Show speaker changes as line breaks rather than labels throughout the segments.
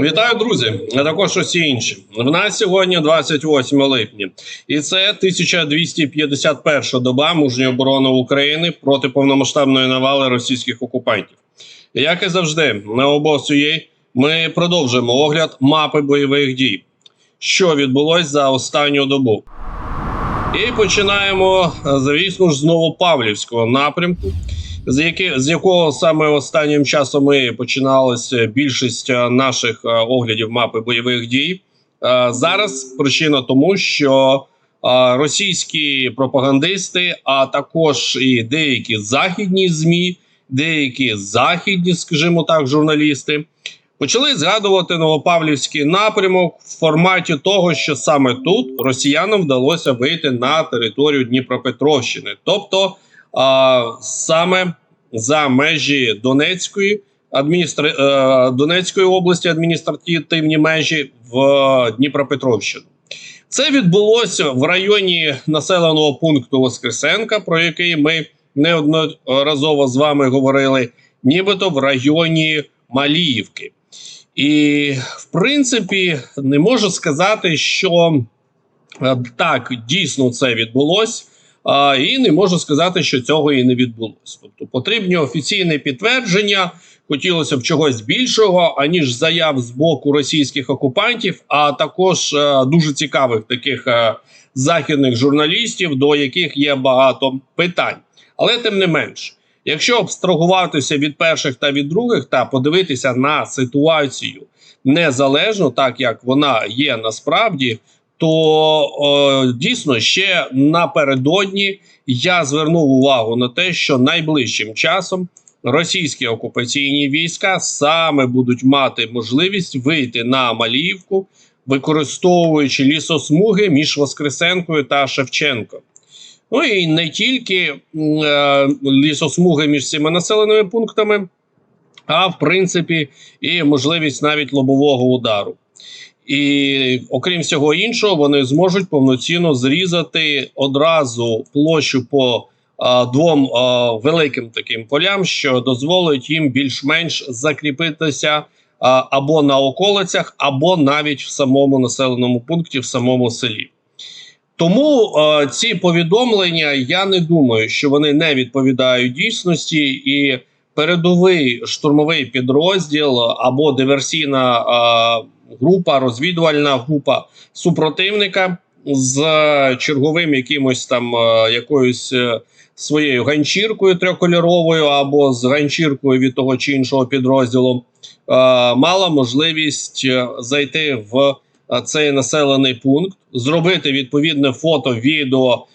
Вітаю, друзі! А також усі інші. В нас сьогодні 28 липня, і це 1251 доба мужньої оборони України проти повномасштабної навали російських окупантів. Як і завжди, на обосує ми продовжуємо огляд мапи бойових дій, що відбулось за останню добу. І починаємо, звісно ж, з Новопавлівського напрямку, з, які, з якого саме останнім часом ми починалася більшість е, наших е, оглядів мапи бойових дій. Е, Зараз причина тому, що е, російські пропагандисти, а також і деякі західні змі, деякі західні, скажімо так, журналісти. Почали згадувати Новопавлівський напрямок в форматі того, що саме тут росіянам вдалося вийти на територію Дніпропетровщини, тобто саме за межі Донецької адміністра... е, Донецької області адміністративні межі в Дніпропетровщину. Це відбулося в районі населеного пункту Воскресенка, про який ми неодноразово з вами говорили, нібито в районі Маліївки. І, в принципі, не можу сказати, що е, так дійсно це відбулося, і не можу сказати, що цього і не відбулося. Тобто потрібні офіційні підтвердження. Хотілося б чогось більшого, аніж заяв з боку російських окупантів, а також е, дуже цікавих таких е, західних журналістів, до яких є багато питань. Але тим не менш, якщо абстрагуватися від перших та від других, та подивитися на ситуацію незалежно, так як вона є насправді, то о, дійсно ще напередодні я звернув увагу на те, що найближчим часом російські окупаційні війська саме будуть мати можливість вийти на Маліївку, використовуючи лісосмуги між Воскресенкою та Шевченком. Ну і не тільки е, лісосмуги між цими населеними пунктами, а в принципі і можливість навіть лобового удару. І окрім всього іншого, вони зможуть повноцінно зрізати одразу площу по а, двом а, великим таким полям, що дозволить їм більш-менш закріпитися а, або на околицях, або навіть в самому населеному пункті, в самому селі. Тому е, ці повідомлення я не думаю, що вони не відповідають дійсності, і передовий штурмовий підрозділ або диверсійна група, розвідувальна група супротивника з черговим якимось там е, якоюсь е, своєю ганчіркою трьохкольоровою або з ганчіркою від того чи іншого підрозділу, е, мала можливість зайти в цей населений пункт, зробити відповідне фото, відео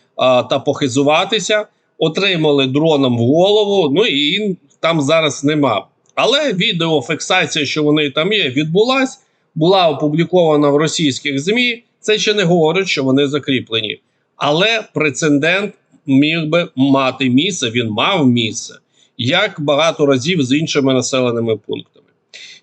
та похизуватися. Отримали дроном в голову. Ну і там зараз нема. Але відеофіксація, що вони там є, відбулась, була опублікована в російських ЗМІ. Це ще не говорить, що вони закріплені. Але прецедент міг би мати місце, він мав місце, як багато разів з іншими населеними пунктами.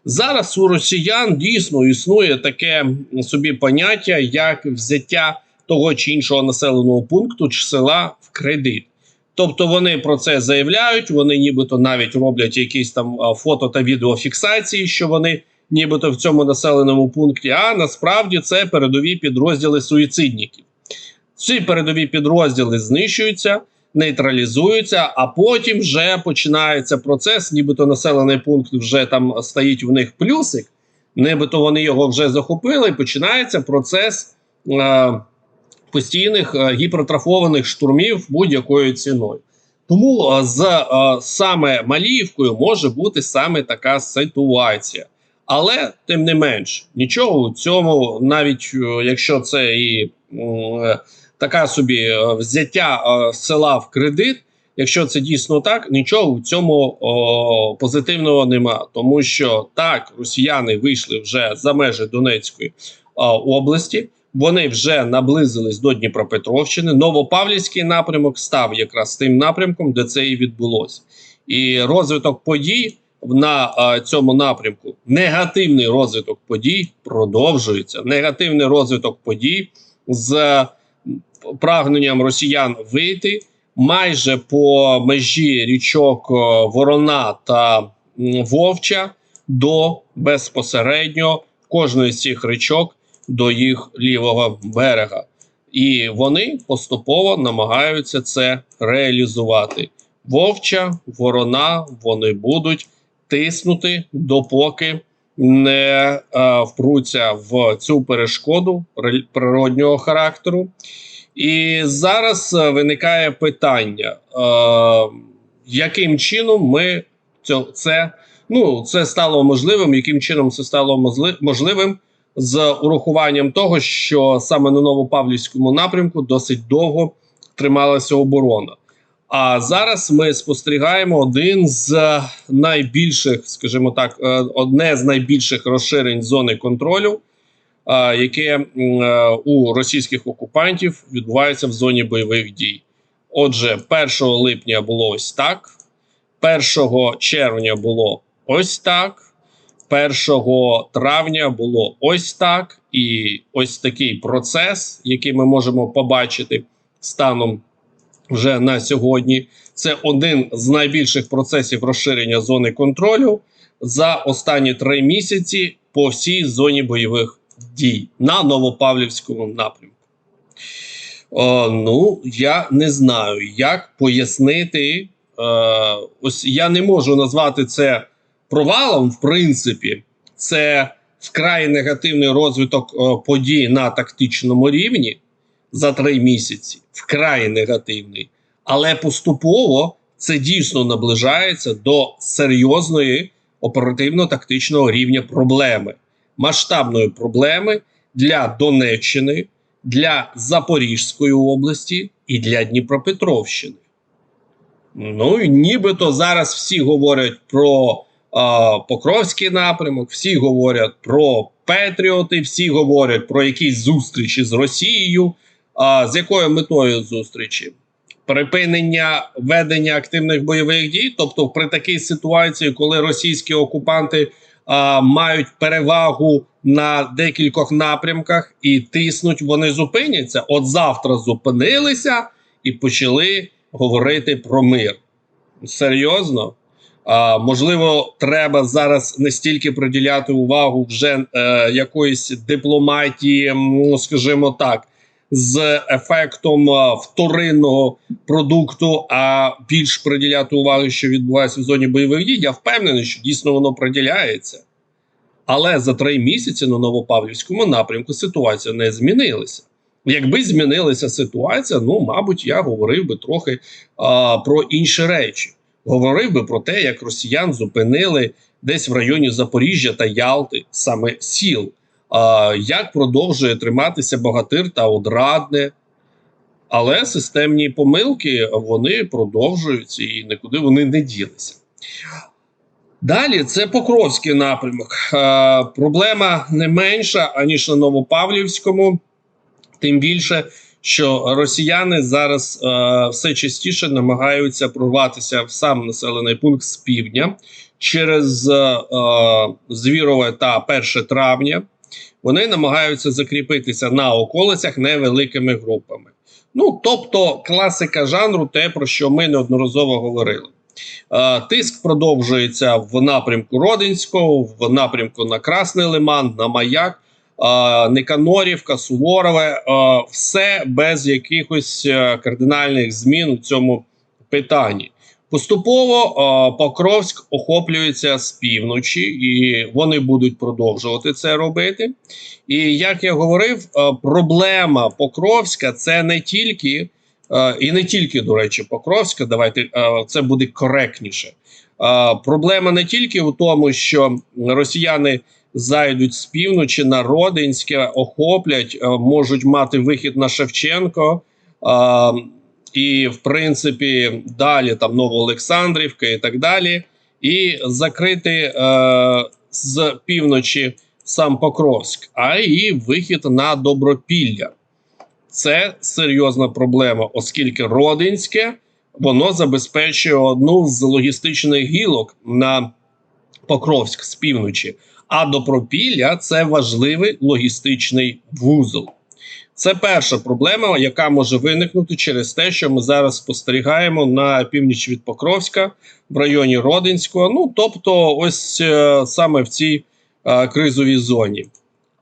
Зараз у росіян дійсно існує таке собі поняття, як взяття того чи іншого населеного пункту чи села в кредит. Тобто вони про це заявляють, вони нібито навіть роблять якісь там фото та відеофіксації, що вони нібито в цьому населеному пункті. А насправді це передові підрозділи суїцидників. Ці передові підрозділи знищуються, нейтралізуються, а потім вже починається процес, нібито населений пункт вже там стоїть в них плюсик, нібито вони його вже захопили. і Починається процес е, постійних е, гіпертрофованих штурмів будь-якою ціною. Тому е, з е, саме Маліївкою може бути саме така ситуація. Але тим не менш, нічого у цьому, навіть е, якщо це і така собі е, взяття е, села в кредит, якщо це дійсно так, нічого в цьому позитивного нема. Тому що так, росіяни вийшли вже за межі Донецької області. Вони вже наблизились до Дніпропетровщини. Новопавлівський напрямок став якраз тим напрямком, де це і відбулося. І розвиток подій на цьому напрямку, негативний розвиток подій продовжується. Негативний розвиток подій з прагненням росіян вийти майже по межі річок е, Ворона та Вовча до безпосередньо кожної з цих річок до їх лівого берега. І вони поступово намагаються це реалізувати. Вовча, ворона, вони будуть тиснути, допоки не е, впруться в цю перешкоду ре- природнього характеру. І зараз е, виникає питання, е, яким чином ми це, ну, це стало можливим, яким чином це стало можливим з урахуванням того, що саме на Новопавлівському напрямку досить довго трималася оборона. А зараз ми спостерігаємо один з найбільших, скажімо так, е, одне з найбільших розширень зони контролю, е, яке е, у російських окупантів відбувається в зоні бойових дій. Отже, 1 липня було ось так, 1 червня було ось так. 1 травня було ось так, і ось такий процес, який ми можемо побачити станом вже на сьогодні. Це один з найбільших процесів розширення зони контролю за останні три місяці по всій зоні бойових дій на Новопавлівському напрямку. О, ну, я не знаю, як пояснити. Е, ось я не можу назвати це провалом, в принципі, це вкрай негативний розвиток е, подій на тактичному рівні за три місяці. Вкрай негативний. Але поступово це дійсно наближається до серйозної оперативно-тактичного рівня проблеми, масштабної проблеми для Донеччини, для Запорізької області і для Дніпропетровщини. Ну і нібито зараз всі говорять про а, Покровський напрямок, всі говорять про Петріоти, всі говорять про якісь зустрічі з Росією. А, з якою метою зустрічі? Припинення ведення активних бойових дій, тобто при такій ситуації, коли російські окупанти а, мають перевагу на декількох напрямках і тиснуть, вони зупиняться. От завтра зупинилися і почали говорити про мир. Серйозно? А, можливо, треба зараз не стільки приділяти увагу вже е, якоїсь дипломатії, скажімо так, з ефектом е, вторинного продукту, а більш приділяти увагу, що відбувається в зоні бойових дій. Я впевнений, що дійсно воно приділяється. Але за три місяці на Новопавлівському напрямку ситуація не змінилася. Якби змінилася ситуація, ну мабуть, я говорив би трохи а, про інші речі. Говорив би про те, як росіян зупинили десь в районі Запоріжжя та Ялти, саме сіл. Як продовжує триматися Богатир та Одрадне. Але системні помилки вони продовжуються і нікуди вони не ділися. Далі це Покровський напрямок. Е, проблема не менша, аніж на Новопавлівському. Тим більше, що росіяни зараз е, все частіше намагаються прорватися в сам населений пункт з півдня через е, Звірове та 1 травня. Вони намагаються закріпитися на околицях невеликими групами. Ну, тобто, класика жанру, те, про що ми неодноразово говорили. Тиск продовжується в напрямку Родинського, в напрямку на Красний Лиман, на Маяк, Никанорівка, Суворове. Все без якихось е, кардинальних змін у цьому питанні. Поступово Покровськ охоплюється з півночі, і вони будуть продовжувати це робити. І як я говорив, проблема Покровська це не тільки. І не тільки, до речі, Покровська, давайте це буде коректніше. Проблема не тільки в тому, що росіяни зайдуть з півночі на Родинське, охоплять, можуть мати вихід на Шевченко. І, в принципі, далі там Новоолександрівка і так далі, і закрити е, з півночі сам Покровськ, а і вихід на Добропілля. Це серйозна проблема, оскільки Родинське воно забезпечує одну з логістичних гілок на Покровськ з півночі. А Добропілля це важливий логістичний вузол. Це перша проблема, яка може виникнути через те, що ми зараз спостерігаємо на північ від Покровська в районі Родинського. Ну тобто, ось е, саме в цій е, кризовій зоні.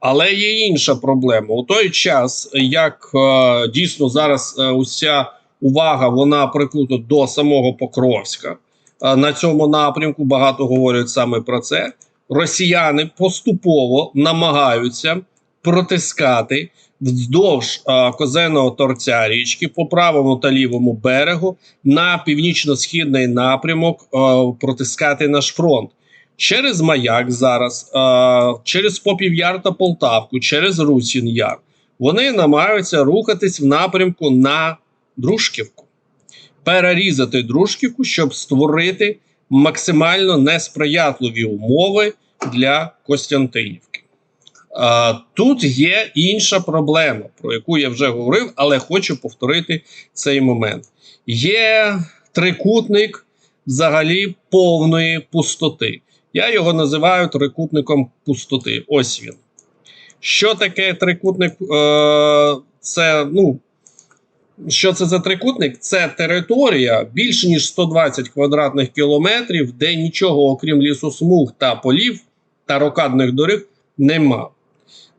Але є інша проблема. У той час, як е, дійсно зараз е, уся увага вона прикута до самого Покровська, е, на цьому напрямку багато говорять саме про це. Росіяни поступово намагаються протискати вздовж козеного торця річки по правому та лівому берегу на північно-східний напрямок протискати наш фронт через маяк зараз, через Попів'яр та Полтавку, через Русін Яр. Вони намагаються рухатись в напрямку на Дружківку, перерізати Дружківку, щоб створити максимально несприятливі умови для Костянтинівки. Тут є інша проблема, про яку я вже говорив, але хочу повторити цей момент. Є трикутник взагалі повної пустоти. Я його називаю трикутником пустоти. Ось він. Що таке трикутник? Е, Це ну. Що це за трикутник? Це територія більше ніж 120 квадратних кілометрів, де нічого, окрім лісосмуг та полів та рокадних доріг, нема.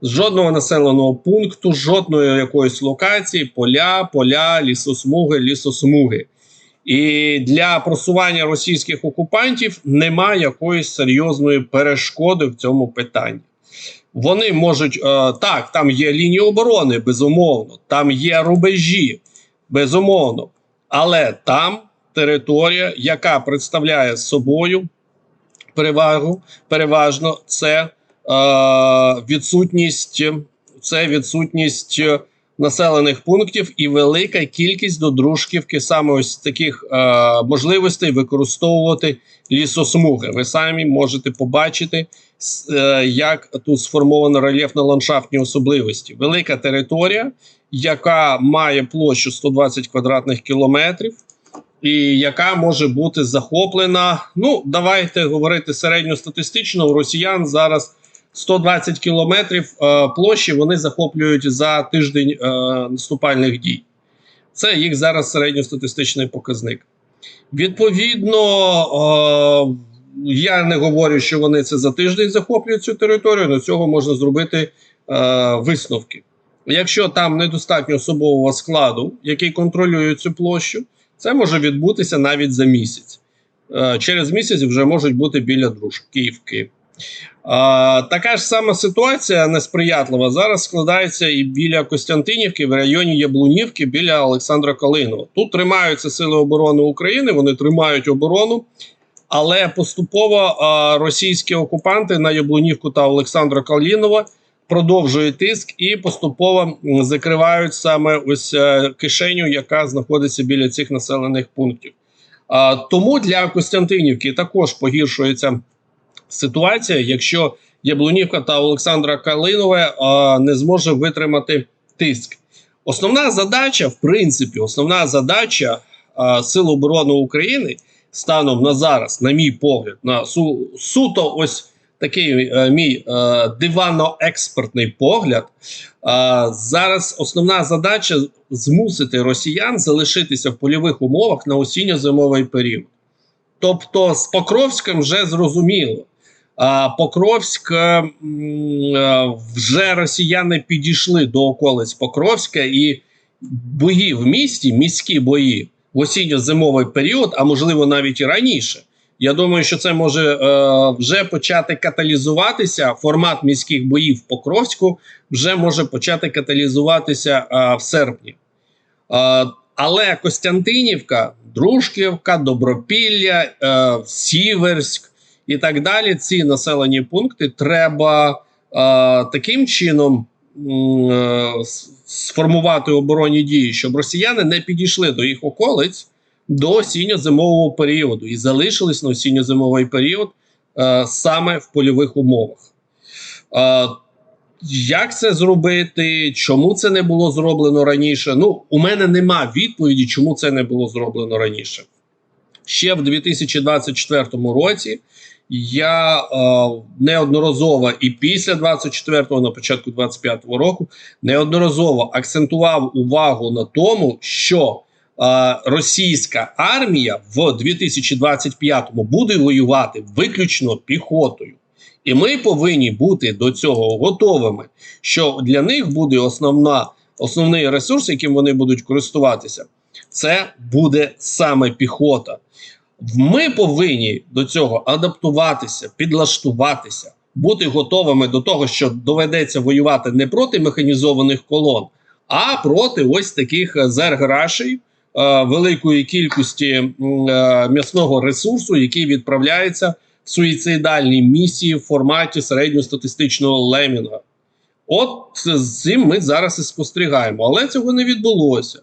Жодного населеного пункту, жодної якоїсь локації, поля, поля, лісосмуги, лісосмуги. І для просування російських окупантів немає якоїсь серйозної перешкоди в цьому питанні. Вони можуть е, так, там є лінії оборони, безумовно, там є рубежі, безумовно, але там територія, яка представляє собою перевагу, переважно це відсутність, це відсутність населених пунктів і велика кількість до Дружківки саме ось таких е, можливостей використовувати лісосмуги. Ви самі можете побачити, е, як тут сформовано рельєфно-ландшафтні особливості. Велика територія, яка має площу 120 квадратних кілометрів. І яка може бути захоплена. Ну, давайте говорити середньостатистично. У росіян зараз 120 кілометрів е, площі вони захоплюють за тиждень е, наступальних дій. Це їх зараз середньостатистичний показник. Відповідно, е, я не говорю, що вони це за тиждень захоплюють цю територію. До цього можна зробити висновки. Якщо там недостатньо особового складу, який контролює цю площу, це може відбутися навіть за місяць. Через місяць вже можуть бути біля Дружківки. А, Така ж сама ситуація несприятлива зараз складається і біля Костянтинівки, в районі Яблунівки, біля Олександра Калинова. Тут тримаються сили оборони України, вони тримають оборону, але поступово російські окупанти на Яблунівку та Олександра Калинова продовжують тиск і поступово закривають саме ось кишеню, яка знаходиться біля цих населених пунктів. Тому для Костянтинівки також погіршується ситуація, якщо Яблунівка та Олександра Калинове не зможе витримати тиск. Основна задача, в принципі, основна задача Сил оборони України станом на зараз, на мій погляд, на су, суто ось такий а, мій диванно-експертний погляд. А, зараз основна задача змусити росіян залишитися в польових умовах на осінньо-зимовий період. Тобто з Покровським вже зрозуміло. Покровськ вже росіяни підійшли до околиць Покровська і бої в місті, міські бої в осінньо-зимовий період, а можливо навіть і раніше. Я думаю, що це може е, вже почати каталізуватися. Формат міських боїв в Покровську вже може почати каталізуватися е, в серпні. Е, але Костянтинівка, Дружківка, Добропілля, е, Сіверськ і так далі. Ці населені пункти треба е, таким чином е, сформувати оборонні дії, щоб росіяни не підійшли до їх околиць до осінньо-зимового періоду і залишились на осінньо-зимовий період е, саме в польових умовах. Е, як це зробити? Чому це не було зроблено раніше? Ну, у мене нема відповіді, чому це не було зроблено раніше. Ще в 2024 році я е, неодноразово і після 24-го, на початку 25-го року, неодноразово акцентував увагу на тому, що е, російська армія в 2025-му буде воювати виключно піхотою. І ми повинні бути до цього готовими, що для них буде основна, основний ресурс, яким вони будуть користуватися, це буде саме піхота. Ми повинні до цього адаптуватися, підлаштуватися, бути готовими до того, що доведеться воювати не проти механізованих колон, а проти ось таких е, зерграшей, е, великої кількості е, м'ясного ресурсу, який відправляється в суїцидальні місії в форматі середньостатистичного лемінга. От з цим ми зараз і спостерігаємо, але цього не відбулося.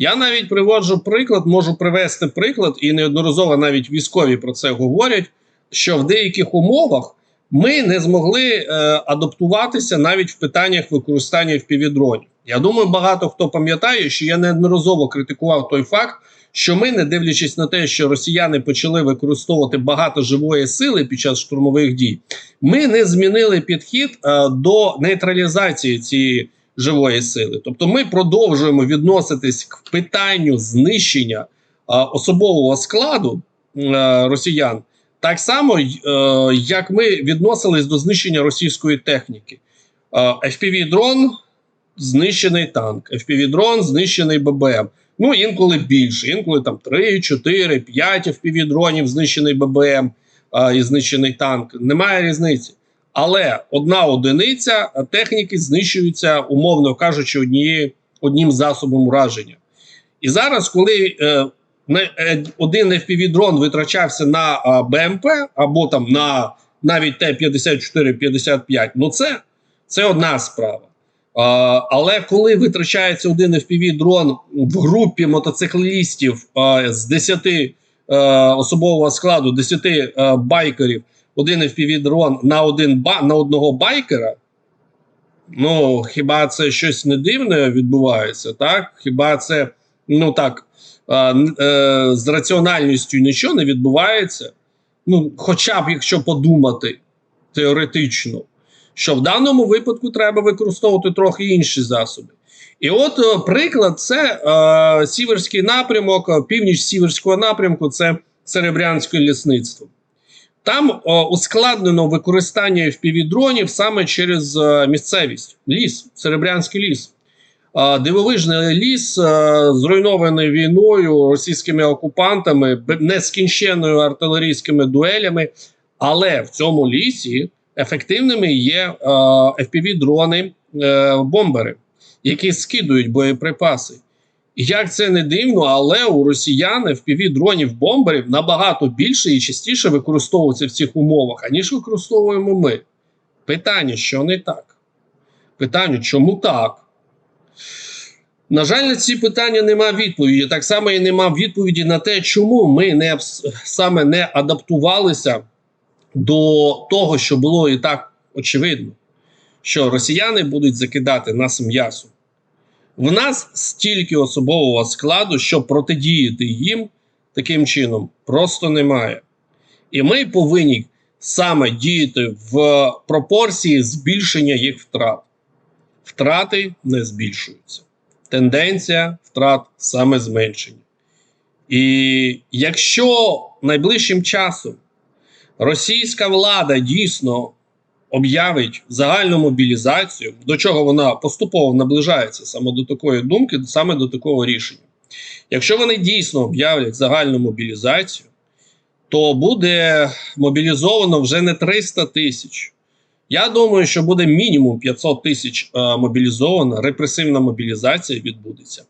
Я навіть приводжу приклад, можу привести приклад, і неодноразово навіть військові про це говорять. Що в деяких умовах ми не змогли е, адаптуватися навіть в питаннях використання впівдронів. Я думаю, багато хто пам'ятає, що я неодноразово критикував той факт, що ми, не дивлячись на те, що росіяни почали використовувати багато живої сили під час штурмових дій, ми не змінили підхід е, до нейтралізації цієї живої сили. Тобто, ми продовжуємо відноситись к питанню знищення е, особового складу е, росіян. Так само, е, як ми відносились до знищення російської техніки. Е, FPV-дрон знищений танк, FPV-дрон знищений ББМ. Ну, інколи більше, інколи там 3, 4, 5 FPV-дронів знищений ББМ е, і знищений танк. Немає різниці. Але одна одиниця техніки знищується, умовно кажучи, однією, одним засобом ураження. І зараз, коли е, Е, один FPV-дрон витрачався на БМП або там на навіть Т-54-55, ну це це одна справа. Але коли витрачається один FPV-дрон в групі мотоциклістів з 10 а, особового складу, 10 а, байкерів, один FPV-дрон на один ба, на одного байкера, ну хіба це щось не дивне відбувається? так? Хіба це ну так е, з раціональністю нічого не відбувається. Ну, хоча б якщо подумати теоретично, що в даному випадку треба використовувати трохи інші засоби. І от е, приклад, це е, сіверський напрямок, північ сіверського напрямку це Серебрянське лісництво. Там е, ускладнено використання FPV-дронів саме через е, місцевість, ліс, Серебрянський ліс дивовижний ліс, зруйнований війною російськими окупантами, нескінченною артилерійськими дуелями. Але в цьому лісі ефективними є fpv дрони е, бомбери, які скидують боєприпаси. Як це не дивно, але у росіян fpv дронів бомберів набагато більше і частіше використовуються в цих умовах, аніж використовуємо ми. Питання, що не так? Питання, чому так? На жаль, на ці питання немає відповіді. Так само і немає відповіді на те, чому ми не саме не адаптувалися до того, що було і так очевидно, що росіяни будуть закидати нас м'ясом. В нас стільки особового складу, щоб протидіяти їм таким чином, просто немає. І ми повинні саме діяти в пропорції збільшення їх втрат. Втрати не збільшуються тенденція втрат саме зменшення. І якщо найближчим часом російська влада дійсно об'явить загальну мобілізацію, до чого вона поступово наближається саме до такої думки, саме до такого рішення. Якщо вони дійсно об'являть загальну мобілізацію, то буде мобілізовано вже не 300 тисяч, я думаю, що буде мінімум 500 тисяч е, мобілізовано, репресивна мобілізація відбудеться.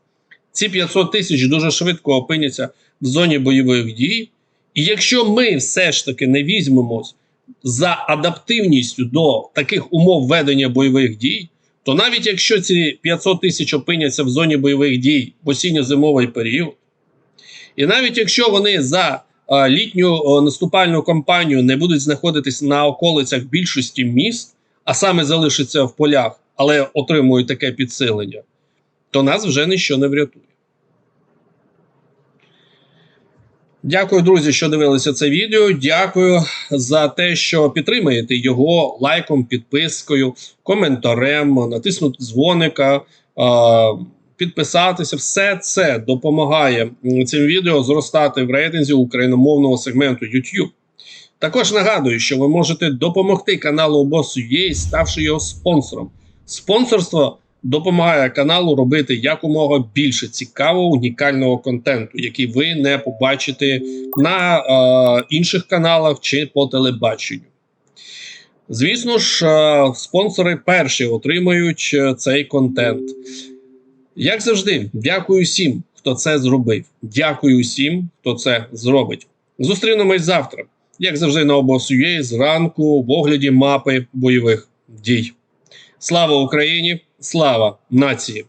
Ці 500 тисяч дуже швидко опиняться в зоні бойових дій. І якщо ми все ж таки не візьмемось за адаптивністю до таких умов ведення бойових дій, то навіть якщо ці 500 тисяч опиняться в зоні бойових дій в осінньо-зимовий період, і навіть якщо вони за літню наступальну кампанію не будуть знаходитись на околицях більшості міст, а саме залишаться в полях, але отримують таке підсилення, то нас вже ніщо не врятує. Дякую, друзі, що дивилися це відео. Дякую за те, що підтримаєте його лайком, підпискою, коментарем, натиснути дзвоника підписатися. Все це допомагає цим відео зростати в рейтинзі україномовного сегменту YouTube. Також нагадую, що ви можете допомогти каналу Boss.ua, ставши його спонсором. Спонсорство допомагає каналу робити якомога більше цікавого унікального контенту, який ви не побачите на е, інших каналах чи по телебаченню. Звісно ж, е, спонсори перші отримають е, цей контент. Як завжди, дякую всім, хто це зробив. Дякую всім, хто це зробить. Зустрінемось завтра, як завжди, на обосує зранку в огляді мапи бойових дій. Слава Україні! Слава нації!